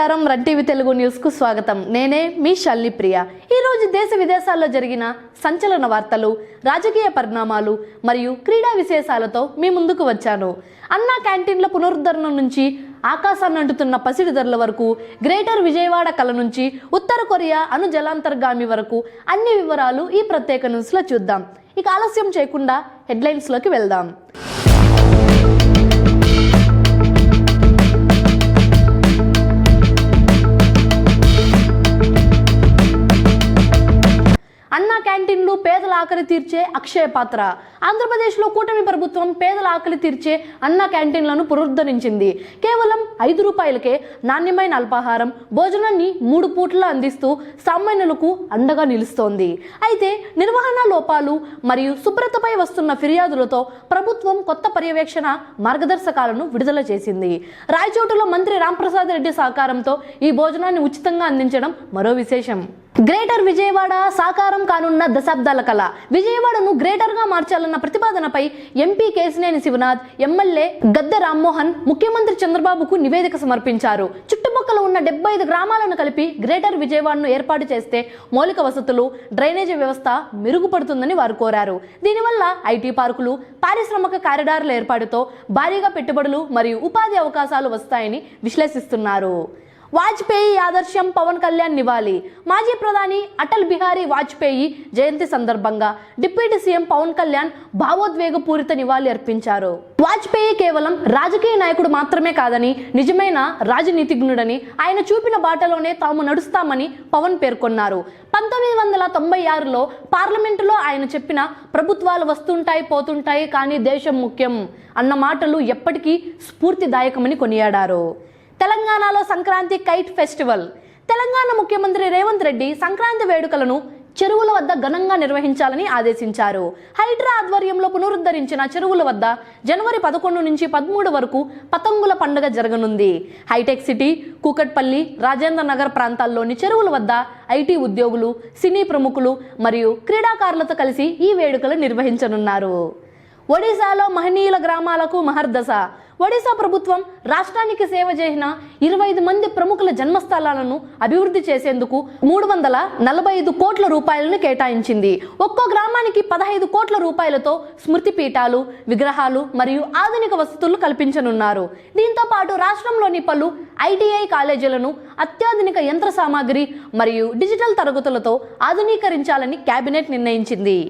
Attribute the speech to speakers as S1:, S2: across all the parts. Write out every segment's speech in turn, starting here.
S1: నమస్కారం. Run TV Telugu న్యూస్కు స్వాగతం. నేనే మీ షల్లి ప్రియ ఈరోజు దేశ విదేశాల్లో జరిగిన సంచలన వార్తలు రాజకీయ పరిణామాలు మరియు క్రీడా విశేషాలతో మీ ముందుకు వచ్చాను. అన్నా క్యాంటీన్ల పునరుద్ధరణ నుంచి ఆకాశాన్ని అంటుతున్న పసిడి ధరల వరకు గ్రేటర్ విజయవాడ కళ నుంచి ఉత్తర కొరియా అను జలాంతర్గామి వరకు అన్ని వివరాలు ఈ ప్రత్యేక న్యూస్లో చూద్దాం. ఇక ఆలస్యం చేయకుండా హెడ్లైన్స్లోకి వెళ్దాం. తీర్చే అక్షయ పాత్ర. ఆంధ్రప్రదేశ్లో కూటమి ప్రభుత్వం పేదల ఆకలి తీర్చే అన్న క్యాంటీన్లను పునరుద్ధరించింది. కేవలం ఐదు రూపాయలకే నాణ్యమైన అల్పాహారం భోజనాన్ని మూడు పూట్ల అందిస్తూ సామాన్యులకు అండగా నిలుస్తోంది. అయితే నిర్వహణ లోపాలు మరియు శుభ్రతపై వస్తున్న ఫిర్యాదులతో ప్రభుత్వం కొత్త పర్యవేక్షణ మార్గదర్శకాలను విడుదల చేసింది. రాయచోటులో మంత్రి రాంప్రసాద్ రెడ్డి సహకారంతో ఈ భోజనాన్ని ఉచితంగా అందించడం మరో విశేషం. గ్రేటర్ విజయవాడ సాకారం కానున్న దశాబ్దాల కళ. విజయవాడను గ్రేటర్గా మార్చాలన్న ప్రతిపాదనపై ఎంపీ కేసినేని శివనాథ్ ఎమ్మెల్యే గద్దె రామ్మోహన్ ముఖ్యమంత్రి చంద్రబాబుకు నివేదిక సమర్పించారు. చుట్టుపక్కల ఉన్న డెబ్బై ఐదు గ్రామాలను కలిపి గ్రేటర్ విజయవాడను ఏర్పాటు చేస్తే మౌలిక వసతులు డ్రైనేజీ వ్యవస్థ మెరుగుపడుతుందని వారు కోరారు. దీనివల్ల ఐటీ పార్కులు పారిశ్రామిక కారిడార్ల ఏర్పాటుతో భారీగా పెట్టుబడులు మరియు ఉపాధి అవకాశాలు వస్తాయని విశ్లేషిస్తున్నారు. వాజ్పేయి ఆదర్శం పవన్ కళ్యాణ్ నివాళి. మాజీ ప్రధాని అటల్ బిహారీ వాజ్పేయి జయంతి సందర్భంగా డిప్యూటీ సీఎం పవన్ కళ్యాణ్ భావోద్వేగపూరిత నివాళి అర్పించారు. వాజ్పేయి కేవలం రాజకీయ నాయకుడు మాత్రమే కాదని నిజమైన రాజనీతిజ్ఞుడని ఆయన చూపిన బాటలోనే తాము నడుస్తామని పవన్ పేర్కొన్నారు. పంతొమ్మిది వందల తొంభై ఆరులో పార్లమెంటులో ఆయన చెప్పిన ప్రభుత్వాలు వస్తుంటాయి పోతుంటాయి కానీ దేశం ముఖ్యం అన్న మాటలు ఎప్పటికీ స్ఫూర్తిదాయకమని కొనియాడారు. తెలంగాణలో సంక్రాంతి కైట్ ఫెస్టివల్. తెలంగాణ ముఖ్యమంత్రి రేవంత్ రెడ్డి సంక్రాంతి వేడుకలను చెరువుల వద్ద ఘనంగా నిర్వహించాలని ఆదేశించారు. హైడ్రా ఆధ్వర్యంలో పునరుద్ధరించిన చెరువుల వద్ద జనవరి పదకొండు నుంచి పదమూడు వరకు పతంగుల పండుగ జరగనుంది. హైటెక్ సిటీ కూకట్పల్లి రాజేంద్ర నగర్ ప్రాంతాల్లోని చెరువుల వద్ద ఐటీ ఉద్యోగులు సినీ ప్రముఖులు మరియు క్రీడాకారులతో కలిసి ఈ వేడుకలు నిర్వహించనున్నారు. ఒడిశాలో మహనీయుల గ్రామాలకు మహర్దశ. ఒడిశా ప్రభుత్వం రాష్ట్రానికి సేవ చేసిన ఇరవై ఐదు మంది ప్రముఖుల జన్మస్థలాలను అభివృద్ధి చేసేందుకు మూడు వందల నలభై ఐదు కోట్ల రూపాయలను కేటాయించింది. ఒక్కో గ్రామానికి పదహైదు కోట్ల రూపాయలతో స్మృతి పీఠాలు విగ్రహాలు మరియు ఆధునిక వసతులు కల్పించనున్నారు. దీంతో పాటు రాష్ట్రంలోని పలు ఐటీఐ కాలేజీలను అత్యాధునిక యంత్ర సామాగ్రి మరియు డిజిటల్ తరగతులతో ఆధునీకరించాలని కేబినెట్ నిర్ణయించింది.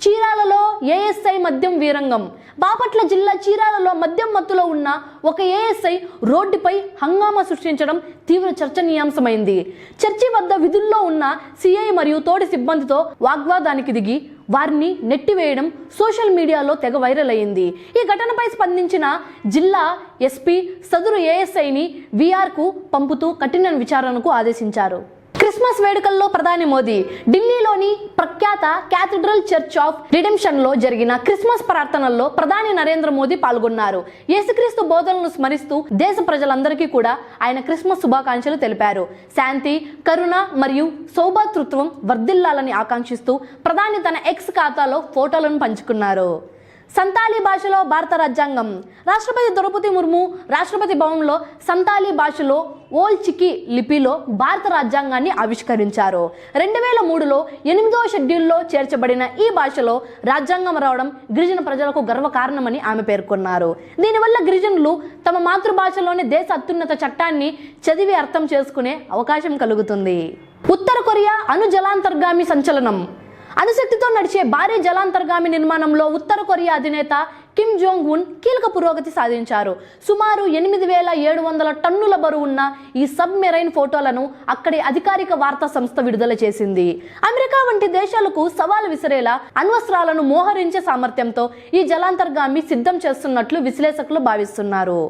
S1: చీరాలలో ఏఎస్ఐ మద్యం వీరంగం బాపట్ల జిల్లా చీరాలలో మద్యం మత్తులో ఉన్న ఒక ఏఎస్ఐ రోడ్డుపై హంగామా సృష్టించడం తీవ్ర చర్చనీయాంశమైంది. చర్చి వద్ద విధుల్లో ఉన్న సిఐ మరియు తోటి సిబ్బందితో వాగ్వాదానికి దిగి వారిని నెట్టివేయడం సోషల్ మీడియాలో తెగ వైరల్ అయింది. ఈ ఘటనపై స్పందించిన జిల్లా ఎస్పీ సదురు ఏఎస్ఐని విఆర్కు పంపుతూ కఠిన విచారణకు ఆదేశించారు. క్రిస్మస్ వేడుకల్లో ప్రధాని మోదీ ఢిల్లీలోని ప్రఖ్యాత క్యాథడ్రల్ చర్చ్ ఆఫ్ రిడెంప్షన్లో జరిగిన క్రిస్మస్ ప్రార్థనల్లో ప్రధాని నరేంద్ర మోదీ పాల్గొన్నారు. యేసుక్రీస్తు బోధనలను స్మరిస్తూ దేశ ప్రజలందరికీ కూడా ఆయన క్రిస్మస్ శుభాకాంక్షలు తెలిపారు. శాంతి కరుణ మరియు సౌభాతృత్వం వర్ధిల్లాలని ఆకాంక్షిస్తూ ప్రధాని తన ఎక్స్ ఖాతాలో ఫోటోలను పంచుకున్నారు. సంతాలీ భాషలో భారత రాజ్యాంగం. రాష్ట్రపతి ద్రౌపది ముర్ము రాష్ట్రపతి భవన్లో సంతాలీ భాషలో ఓల్ చికి లిపిలో భారత రాజ్యాంగాన్ని ఆవిష్కరించారు. రెండు వేల మూడులో ఎనిమిదవ షెడ్యూల్లో చేర్చబడిన ఈ భాషలో రాజ్యాంగం రావడం గిరిజన ప్రజలకు గర్వకారణమని ఆమె పేర్కొన్నారు. దీనివల్ల గిరిజనులు తమ మాతృభాషలోని దేశ అత్యున్నత చట్టాన్ని చదివి అర్థం చేసుకునే అవకాశం కలుగుతుంది. ఉత్తర కొరియా అణు జలాంతర్గామి సంచలనం. అణుశక్తితో నడిచే భారీ జలాంతర్గామి నిర్మాణంలో ఉత్తర కొరియా అధినేత కిమ్ జోంగ్ ఉన్ కీలక పురోగతి సాధించారు. సుమారు ఎనిమిది వేల ఏడు వందల టన్నుల బరువున్న ఈ సబ్ మెరైన్ ఫోటోలను అక్కడి అధికారిక వార్తా సంస్థ విడుదల చేసింది. అమెరికా వంటి దేశాలకు సవాలు విసిరేలా అణ్వస్త్రాలను మోహరించే సామర్థ్యంతో ఈ జలాంతర్గామి సిద్ధం చేస్తున్నట్లు విశ్లేషకులు భావిస్తున్నారు.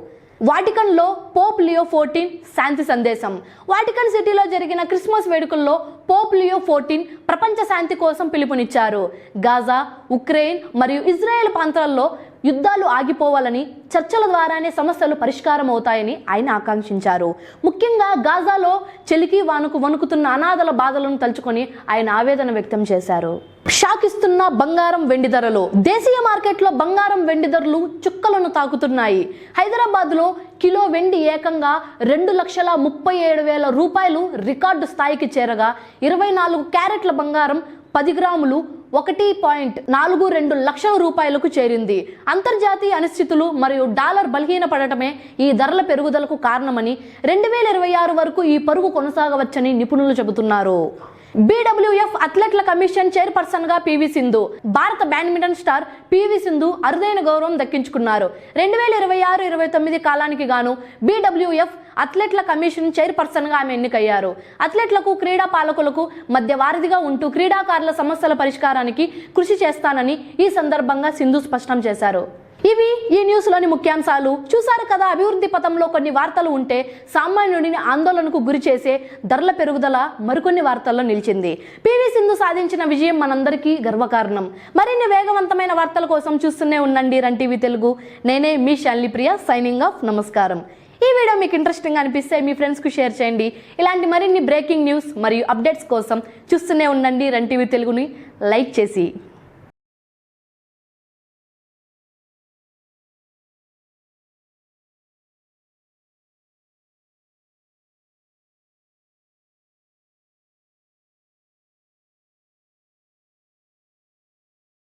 S1: వాటికన్లో పోప్ లియో ఫోర్టీన్ శాంతి సందేశం. వాటికన్ సిటీలో జరిగిన క్రిస్మస్ వేడుకల్లో పోప్ లియో ఫోర్టీన్ ప్రపంచ శాంతి కోసం పిలుపునిచ్చారు. గాజా ఉక్రెయిన్ మరియు ఇజ్రాయెల్ ప్రాంతాల్లో యుద్ధాలు ఆగిపోవాలని చర్చల ద్వారానే సమస్యలు పరిష్కారం అవుతాయని ఆయన ఆకాంక్షించారు. ముఖ్యంగా గాజాలో చెలికి వానుకు వణుకుతున్న అనాథల బాధలను తలుచుకొని ఆయన ఆవేదన వ్యక్తం చేశారు. షాకిస్తున్న బంగారం వెండి ధరలు. దేశీయ మార్కెట్లో బంగారం వెండి ధరలు చుక్కలను తాకుతున్నాయి. హైదరాబాద్లో కిలో వెండి ఏకంగా రెండు లక్షల ముప్పై ఏడు వేల రూపాయలు రికార్డు స్థాయికి చేరగా ఇరవై నాలుగు క్యారెట్ల బంగారం పది గ్రాములు ఒకటి పాయింట్ నాలుగు రెండు లక్షల రూపాయలకు చేరింది. అంతర్జాతీయ అనిశ్చితులు మరియు డాలర్ బలహీనపడటమే ఈ ధరల పెరుగుదలకు కారణమని రెండు వేల ఇరవై ఆరు వరకు ఈ పరుగు కొనసాగవచ్చని నిపుణులు చెబుతున్నారు. బీడబ్ల్యూఎఫ్ అథ్లెట్ల కమిషన్ చైర్పర్సన్గా పివి సింధు. భారత బ్యాడ్మింటన్ స్టార్ పివి సింధు అరుదైన గౌరవం దక్కించుకున్నారు. రెండు వేల ఇరవై ఆరు ఇరవై తొమ్మిది కాలానికి గాను బీడబ్ల్యూఎఫ్ అథ్లెట్ల కమిషన్ చైర్పర్సన్గా ఆమె ఎన్నికయ్యారు. అథ్లెట్లకు క్రీడా పాలకులకు మధ్య వారధిగా ఉంటూ క్రీడాకారుల సమస్యల పరిష్కారానికి కృషి చేస్తానని ఈ సందర్భంగా సింధు స్పష్టం చేశారు. ఇవి ఈ న్యూస్లోని ముఖ్యాంశాలు. చూసారు కదా అభివృద్ధి పథంలో కొన్ని వార్తలు ఉంటే సామాన్యుడిని ఆందోళనకు గురి చేసే ధరల పెరుగుదల మరికొన్ని వార్తల్లో నిలిచింది. పివి సింధు సాధించిన విజయం మనందరికీ గర్వకారణం. మరిన్ని వేగవంతమైన వార్తల కోసం చూస్తూనే ఉండండి రన్ టీవీ తెలుగు. నేనే మీ శాలిని ప్రియ సైనింగ్ ఆఫ్. నమస్కారం. ఈ వీడియో మీకు ఇంట్రెస్టింగ్ అనిపిస్తే మీ ఫ్రెండ్స్కు షేర్ చేయండి. ఇలాంటి మరిన్ని బ్రేకింగ్ న్యూస్ మరియు అప్డేట్స్ కోసం చూస్తూనే ఉండండి రన్ టీవీ తెలుగుని లైక్ చేసి.